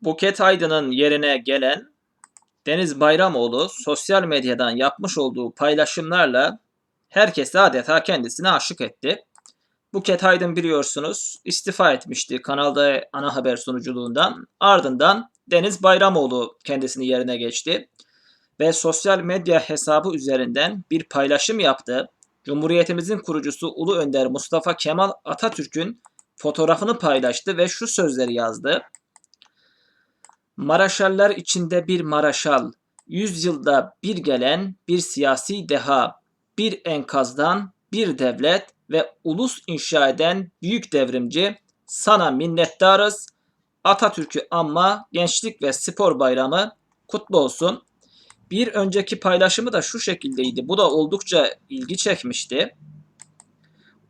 Buket Aydın'ın yerine gelen Deniz Bayramoğlu sosyal medyadan yapmış olduğu paylaşımlarla herkesi adeta kendisine aşık etti. Buket Aydın biliyorsunuz istifa etmişti kanalda ana haber sunuculuğundan. Ardından Deniz Bayramoğlu kendisini yerine geçti ve sosyal medya hesabı üzerinden bir paylaşım yaptı. Cumhuriyetimizin kurucusu Ulu Önder Mustafa Kemal Atatürk'ün fotoğrafını paylaştı ve şu sözleri yazdı. Maraşaller içinde bir maraşal, yüzyılda bir gelen bir siyasi deha, bir enkazdan bir devlet ve ulus inşa eden büyük devrimci, sana minnettarız. Atatürk'ü anma Gençlik ve Spor Bayramı kutlu olsun. Bir önceki paylaşımı da şu şekildeydi. Bu da oldukça ilgi çekmişti.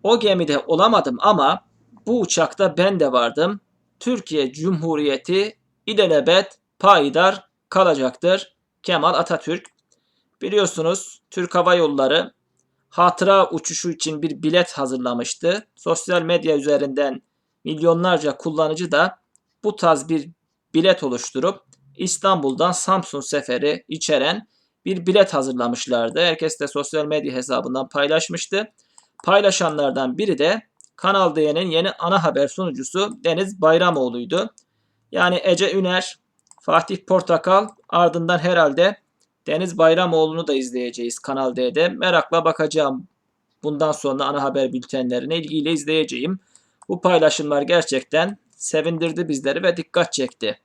O gemide olamadım ama bu uçakta ben de vardım. Türkiye Cumhuriyeti ilelebet payidar kalacaktır. Kemal Atatürk. Biliyorsunuz Türk Hava Yolları hatıra uçuşu için bir bilet hazırlamıştı. Sosyal medya üzerinden milyonlarca kullanıcı da bu tarz bir bilet oluşturup İstanbul'dan Samsun seferi içeren bir bilet hazırlamışlardı. Herkes de sosyal medya hesabından paylaşmıştı. Paylaşanlardan biri de Kanal D'nin yeni ana haber sunucusu Deniz Bayramoğlu'ydu. Yani Ece Üner, Fatih Portakal ardından herhalde Deniz Bayramoğlu'nu da izleyeceğiz Kanal D'de. Merakla bakacağım. Bundan sonra ana haber bültenlerine ilgiyle izleyeceğim. Bu paylaşımlar gerçekten sevindirdi bizleri ve dikkat çekti.